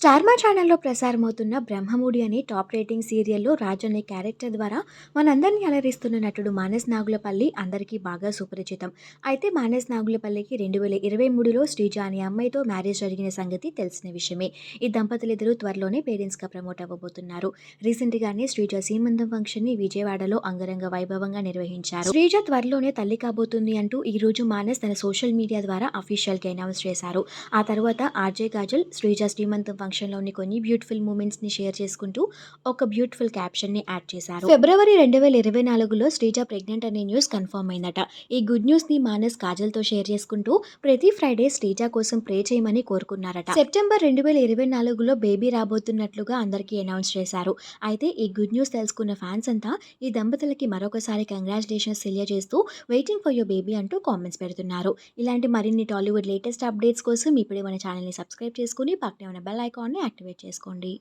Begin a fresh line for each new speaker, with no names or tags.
స్టార్మా ఛానల్లో ప్రసారమవుతున్న బ్రహ్మముడి అనే top rating సీరియల్లో రాజు అనే క్యారెక్టర్ ద్వారా మనందరినీ అలరిస్తున్న నటుడు మానస్ నాగులపల్లి అందరికీ బాగా సుపరిచితం అయితే మానస్ నాగులపల్లికి రెండు వేల ఇరవై మూడులో శ్రీజ అనే అమ్మాయితో మ్యారేజ్ జరిగిన సంగతి తెలిసిన విషయమే ఈ దంపతులిద్దరూ త్వరలోనే పేరెంట్స్గా ప్రమోట్ అవ్వబోతున్నారు రీసెంట్గానే శ్రీజ సీమంతం ఫంక్షన్ని విజయవాడలో అంగరంగ వైభవంగా నిర్వహించారు శ్రీజ త్వరలోనే తల్లి కాబోతుంది అంటూ ఈ రోజు మానస్ తన సోషల్ మీడియా ద్వారా అఫీషియల్గా అనౌన్స్ చేశారు ఆ తర్వాత ఆర్జే కాజల్ శ్రీజ శ్రీమంతం ఫంక్షన్లోని కొన్ని బ్యూటిఫుల్ మూమెంట్స్ని షేర్ చేసుకుంటూ ఒక బ్యూటిఫుల్ క్యాప్షన్ని యాడ్ చేశారు ఫిబ్రవరి రెండు వేల ఇరవై నాలుగులో శ్రీజ ప్రెగ్నెంట్ అనే న్యూస్ కన్ఫర్మ్ అయిందట ఈ గుడ్ న్యూస్ని మానస్ కాజల్తో షేర్ చేసుకుంటూ ప్రతి ఫ్రైడే శ్రీజ కోసం ప్రే చేయమని కోరుకున్నారట సెప్టెంబర్ రెండు వేల ఇరవై నాలుగులో బేబీ రాబోతున్నట్లుగా అందరికీ అనౌన్స్ చేశారు అయితే ఈ గుడ్ న్యూస్ తెలుసుకున్న ఫ్యాన్స్ అంతా ఈ దంపతులకి మరొకసారి కంగ్రాచులేషన్స్ తెలియజేస్తూ వెయిటింగ్ ఫర్ యువర్ బేబీ అంటూ కామెంట్స్ పెడుతున్నారు ఇలాంటి మరిన్ని టాలీవుడ్ లేటెస్ట్ అప్డేట్స్ కోసం ఇప్పుడే మన ఛానల్ని సబ్స్క్రైబ్ చేసుకుని పక్కనే ఉన్న బెల్ ఐకాన్ ఐకాన్ని యాక్టివేట్ చేసుకోండి